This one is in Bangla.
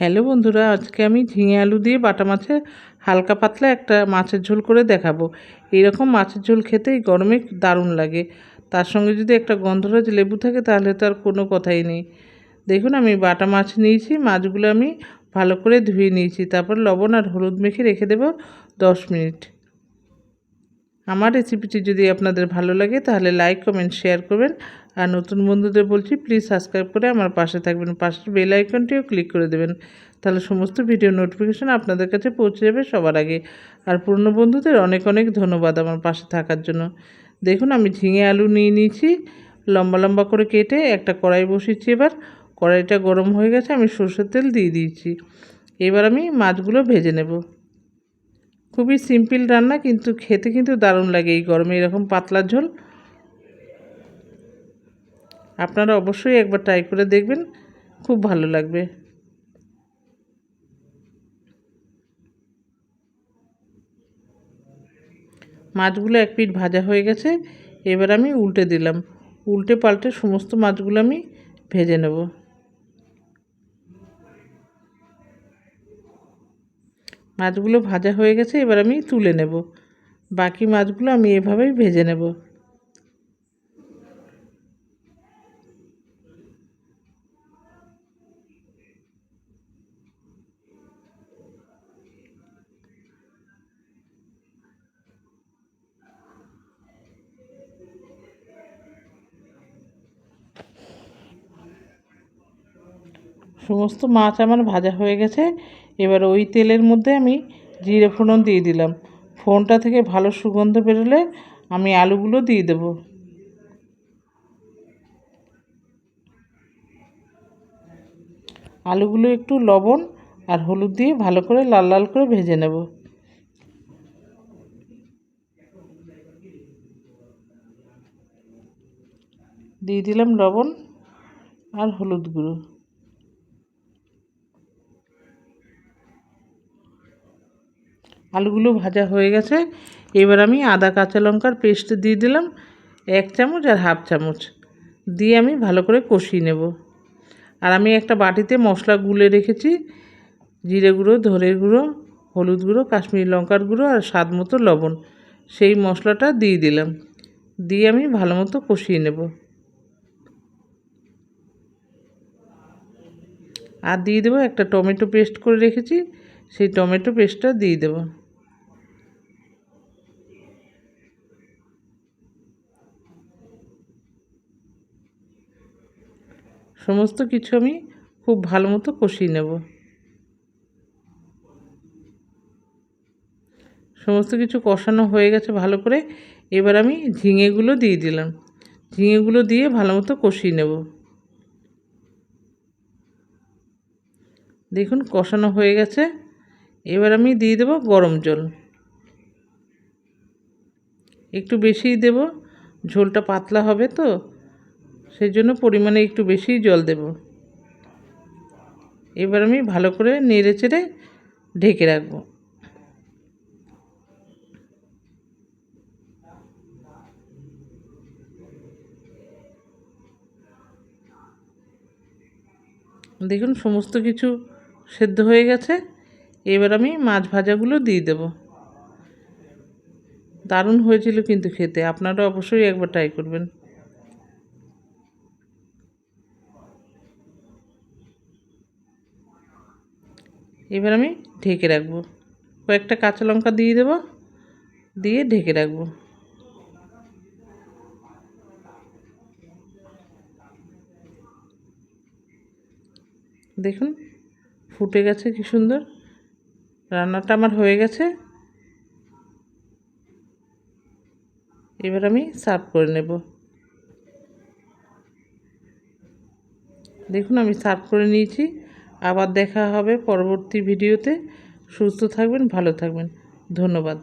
হ্যালো বন্ধুরা, আজকে আমি ঝিঙে আলু দিয়ে বাটা মাছের হালকা পাতলা একটা মাছের ঝোল করে দেখাবো। এইরকম মাছের ঝোল খেতে এই গরমে দারুণ লাগে। তার সঙ্গে যদি একটা গন্ধরাজ লেবু থাকে তাহলে তো আর কোনো কথাই নেই। দেখুন, আমি বাটা মাছ নিয়েছি, মাছগুলো আমি ভালো করে ধুয়ে নিয়েছি। তারপর লবণ আর হলুদ মেখে রেখে দেবো দশ মিনিট। আমার রেসিপিটি যদি আপনাদের ভালো লাগে তাহলে লাইক কমেন্ট শেয়ার করবেন। আর নতুন বন্ধুদের বলছি প্লিজ সাবস্ক্রাইব করে আমার পাশে থাকবেন। পাশের বেল আইকনটিও ক্লিক করে দেবেন। তাহলে সমস্ত ভিডিও নোটিফিকেশান আপনাদের কাছে পৌঁছে যাবে সবার আগে। আর পুরনো বন্ধুদের অনেক অনেক ধন্যবাদ আমার পাশে থাকার জন্য। দেখুন, আমি ঝিঙে আলু নিয়ে নিয়েছি। লম্বা লম্বা করে কেটে একটা কড়াই বসিয়েছি এবার। কড়াইটা গরম হয়ে গেছে, আমি সর্ষের তেল দিয়ে দিয়েছি। এবার আমি মাছগুলো ভেজে নেব। খুবই সিম্পল রান্না, কিন্তু খেতে কিন্তু দারুণ লাগে। এই গরমে এরকম পাতলা ঝোল আপনারা অবশ্যই একবার ট্রাই করে দেখবেন, খুব ভালো লাগবে। মাছগুলো এক পিঠ ভাজা হয়ে গেছে, এবার আমি উল্টে দিলাম। উল্টে পাল্টে সমস্ত মাছগুলো আমি ভেজে নেব। মাছগুলো ভাজা হয়ে গেছে, এবার আমি তুলে নেব। বাকি মাছগুলো আমি এভাবেই ভেজে নেব। সমস্ত মাছ আমার ভাজা হয়ে গেছে। এবার ওই তেলের মধ্যে আমি জিরে ফোড়ন দিয়ে দিলাম। ফোড়নটা থেকে ভালো সুগন্ধ বেরোলে আমি আলুগুলো দিয়ে দেব। আলুগুলো একটু লবণ আর হলুদ দিয়ে ভালো করে লাল লাল করে ভেজে নেব। দিয়ে দিলাম লবণ আর হলুদ গুঁড়ো। আলুগুলো ভাজা হয়ে গেছে। এবার আমি আদা, কাঁচা লঙ্কার পেস্ট দিয়ে দিলাম, এক চামচ আর হাফ চামচ। দিয়ে আমি ভালো করে কষিয়ে নেব। আর আমি একটা বাটিতে মশলা গুলে রেখেছি, জিরে গুঁড়ো ধরে গুঁড়ো, হলুদ গুঁড়ো, কাশ্মীরি লঙ্কার গুঁড়ো আর স্বাদ মতো লবণ। সেই মশলাটা দিয়ে দিলাম। দিয়ে আমি ভালো মতো কষিয়ে নেব। আর দিয়ে দেবো একটা টমেটো পেস্ট করে রেখেছি, সেই টমেটো পেস্টটা দিয়ে দেবো। সমস্ত কিছু আমি খুব ভালো মতো কষিয়ে নেব। সমস্ত কিছু কষানো হয়ে গেছে ভালো করে। এবার আমি ঝিঙেগুলো দিয়ে দিলাম। ঝিঙেগুলো দিয়ে ভালো মতো কষিয়ে নেব। দেখুন, কষানো হয়ে গেছে। এবার আমি দিয়ে দেব গরম জল। একটু বেশিই দেব। ঝোলটা পাতলা হবে তো। সেই জন্য পরিমাণে একটু বেশিই জল দেব। এবার আমি ভালো করে নেড়ে চেড়ে ঢেকে রাখব। দেখুন, সমস্ত কিছু সেদ্ধ হয়ে গেছে। এবার আমি মাছ ভাজাগুলো দিয়ে দেব। দারুণ হয়েছিল কিন্তু খেতে। আপনারা অবশ্যই একবার ট্রাই করবেন। এবার আমি ঢেকে রাখব। কয়েকটা কাঁচা লঙ্কা দিয়ে দেবো, দিয়ে ঢেকে রাখব। দেখুন, ফুটে গেছে কি সুন্দর। রান্নাটা আমার হয়ে গেছে। এবার আমি সার্ভ করে নেব। দেখুন, আমি সার্ভ করে নিয়েছি। আবার দেখা হবে পরবর্তী ভিডিওতে। সুস্থ থাকবেন ভালো থাকবেন। ধন্যবাদ।